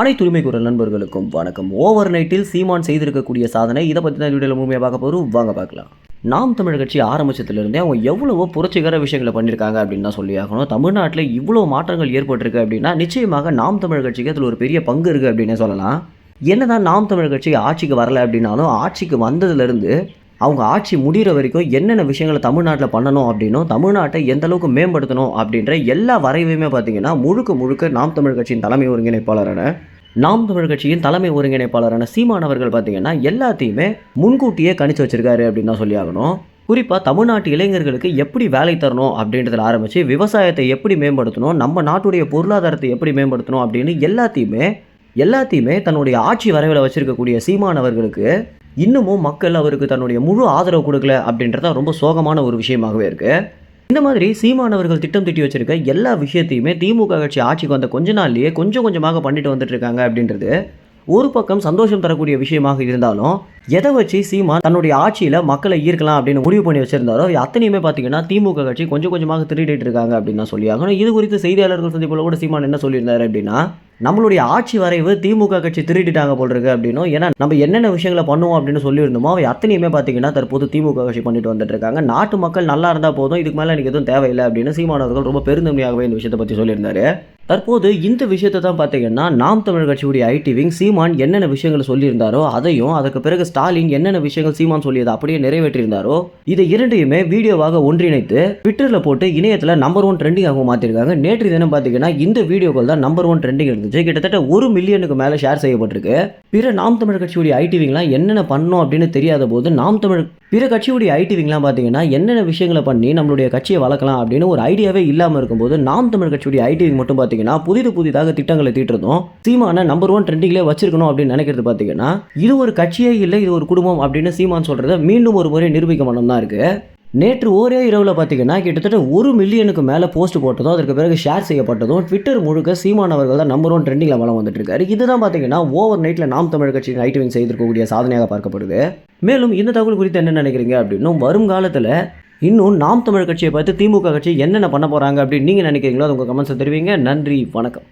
அனைத்து உரிமை குரல் நண்பர்களுக்கும் வணக்கம். ஓவர் நைட்டில் சீமான் செய்திருக்கக்கூடிய சாதனை. இதை பற்றி தான் வீடியோவில் முழுமையாக பார்க்க போகிறோம் வாங்க பார்க்கலாம். நாம் தமிழ் கட்சி ஆரம்பிச்சதுலேருந்தே அவங்க எவ்வளவோ புரட்சிகர விஷயங்களை பண்ணியிருக்காங்க அப்படின்னு தான் சொல்லி ஆகணும். தமிழ்நாட்டில் இவ்வளோ மாற்றங்கள் ஏற்பட்டிருக்கு அப்படின்னா நிச்சயமாக நாம் தமிழ் கட்சிக்கு அதில் ஒரு பெரிய பங்கு இருக்குது அப்படின்னே சொல்லலாம். என்னதான் நாம் தமிழ் கட்சி ஆட்சிக்கு வரல அப்படின்னாலும் ஆட்சிக்கு வந்ததுலேருந்து அவங்க ஆட்சி முடிகிற வரைக்கும் என்னென்ன விஷயங்களை தமிழ்நாட்டில் பண்ணணும் அப்படின்னும் தமிழ்நாட்டை எந்த அளவுக்கு மேம்படுத்தணும் அப்படின்ற எல்லா வரைவையுமே பார்த்தீங்கன்னா முழுக்க முழுக்க நாம் தமிழ் கட்சியின் தலைமை ஒருங்கிணைப்பாளரான நாம் தமிழ் கட்சியின் தலைமை ஒருங்கிணைப்பாளரான சீமானவர்கள் பார்த்தீங்கன்னா எல்லாத்தையுமே முன்கூட்டியே கணிச்சு வச்சிருக்காரு அப்படின்னு தான் சொல்லி ஆகணும். குறிப்பாக தமிழ்நாட்டு இளைஞர்களுக்கு எப்படி வேலை தரணும் அப்படின்றதுல ஆரம்பித்து விவசாயத்தை எப்படி மேம்படுத்தணும் நம்ம நாட்டுடைய பொருளாதாரத்தை எப்படி மேம்படுத்தணும் அப்படின்னு எல்லாத்தையுமே எல்லாத்தையுமே தன்னுடைய ஆட்சி வரைவில் வச்சுருக்கக்கூடிய சீமானவர்களுக்கு இன்னமும் மக்கள் அவருக்கு தன்னுடைய முழு ஆதரவு கொடுக்கல அப்படின்றத ரொம்ப சோகமான ஒரு விஷயமாகவே இருக்கு. இந்த மாதிரி சீமான் அவர்கள் திட்டம் திட்டி வச்சிருக்க எல்லா விஷயத்தையுமே திமுக கட்சி ஆட்சிக்கு வந்த கொஞ்ச நாள்லயே கொஞ்சம் கொஞ்சமாக பண்ணிட்டு வந்துட்டு இருக்காங்க அப்படின்றது ஒரு பக்கம் சந்தோஷம் தரக்கூடிய விஷயமாக இருந்தாலும் எதை வச்சு சீமான் தன்னுடைய ஆட்சியில் மக்களை ஈர்க்கலாம் அப்படின்னு முடிவு பண்ணி வச்சிருந்தாரோ அத்தனையுமே பார்த்தீங்கன்னா திமுக கட்சி கொஞ்சம் கொஞ்சமாக திருடிட்டு இருக்காங்க அப்படின்னு தான் சொல்லி ஆகணும். இது குறித்து செய்தியாளர்கள் சந்திப்பில் கூட சீமான் என்ன சொல்லியிருந்தாரு அப்படின்னா நம்மளுடைய ஆட்சி வரைவு திமுக கட்சி திருடிட்டாங்க போல் இருக்கு அப்படின்னும் ஏன்னா நம்ம என்னென்ன விஷயங்களை பண்ணுவோம் அப்படின்னு சொல்லியிருந்தோமோ அவை அத்தனையுமே பார்த்தீங்கன்னா தற்போது திமுக கட்சி பண்ணிட்டு வந்துட்டு இருக்காங்க நாட்டு மக்கள் நல்லா இருந்தால் போதும் இதுக்கு மேலே எனக்கு எதுவும் தேவையில்லை அப்படின்னு சீமானவர்கள் ரொம்ப பெருந்தன்மையாகவே இந்த விஷயத்தை பற்றி சொல்லியிருந்தாரு. தற்போது இந்த விஷயத்தை தான் பார்த்தீங்கன்னா நாம் தமிழர் கட்சியுடைய ஐடி விங் சீமான் என்னென்ன விஷயங்களை சொல்லியிருந்தாரோ அதையும் அதுக்கு பிறகு ஸ்டாலின் என்னென்ன விஷயங்கள் சீமான் சொல்லியதை அப்படியே நிறைவேற்றியிருந்தாரோ இதை இரண்டையுமே வீடியோவாக ஒன்றிணைத்து ட்விட்டரில் போட்டு இணையத்தில் நம்பர் ஒன் ட்ரெண்டிங்காகவும் மாற்றிருக்காங்க நேற்று தினம் பார்த்தீங்கன்னா இந்த வீடியோக்கள் தான் நம்பர் ஒன் ட்ரெண்டிங் இருந்துச்சு. கிட்டத்தட்ட ஒரு மில்லியனுக்கு மேலே ஷேர் செய்யப்பட்டிருக்கு. பிற நாம் தமிழ் கட்சியுடைய ஐடிவிங்லாம் என்னென்ன பண்ணோம் அப்படின்னு தெரியாத போது நாம் தமிழ் பிற கட்சியுடைய ஐடிவிங்லாம் பார்த்தீங்கன்னா என்னென்ன விஷயங்களை பண்ணி நம்மளுடைய கட்சியை வளர்க்கலாம் அப்படின்னு ஒரு ஐடியாவே இல்லாமல் இருக்கும்போது நாம் தமிழ் கட்சியுடைய ஐடிவிங் மட்டும் பார்த்தீங்கன்னா புதிது புதிதாக திட்டங்களை தீட்டுறதும் சீமான நம்பர் ஒன் ட்ரெண்டிங்லேயே வச்சிருக்கணும் அப்படின்னு நினைக்கிறது பார்த்தீங்கன்னா இது ஒரு கட்சியே இல்லை இது ஒரு குடும்பம் அப்படின்னு சீமான் சொல்கிறத மீண்டும் ஒரு முறை நிரூபிக்க மனம் தான் இருக்குது நேற்று ஒரே இரவில் பார்த்தீங்கன்னா கிட்டத்தட்ட ஒரு மில்லியனுக்கு மேலே போஸ்ட் போட்டதும் அதற்கு பிறகு ஷேர் செய்யப்பட்டதும் ட்விட்டர் முழுக்க சீமான் அவர்கள் தான் நம்பர் ஒன் ட்ரெண்டிங்கில் வளம் வந்துட்டு இருக்காரு இதுதான் பார்த்தீங்கன்னா ஓவர் நைட்டில் நாம் தமிழ் கட்சியின் ஐடி விங் செய்திருக்கக்கூடிய சாதனையாக பார்க்கப்படுது. மேலும் இந்த தகவல் குறித்து என்ன நினைக்கிறீங்க அப்படின்னும் வருங்காலத்தில் இன்னும் நாம் தமிழ் கட்சியை பார்த்து திமுக கட்சி என்னென்ன பண்ண போகிறாங்க அப்படின்னு நீங்கள் நினைக்கிறீங்களோ அது உங்கள் கமெண்ட்ஸை தெரிவிங்க. நன்றி வணக்கம்.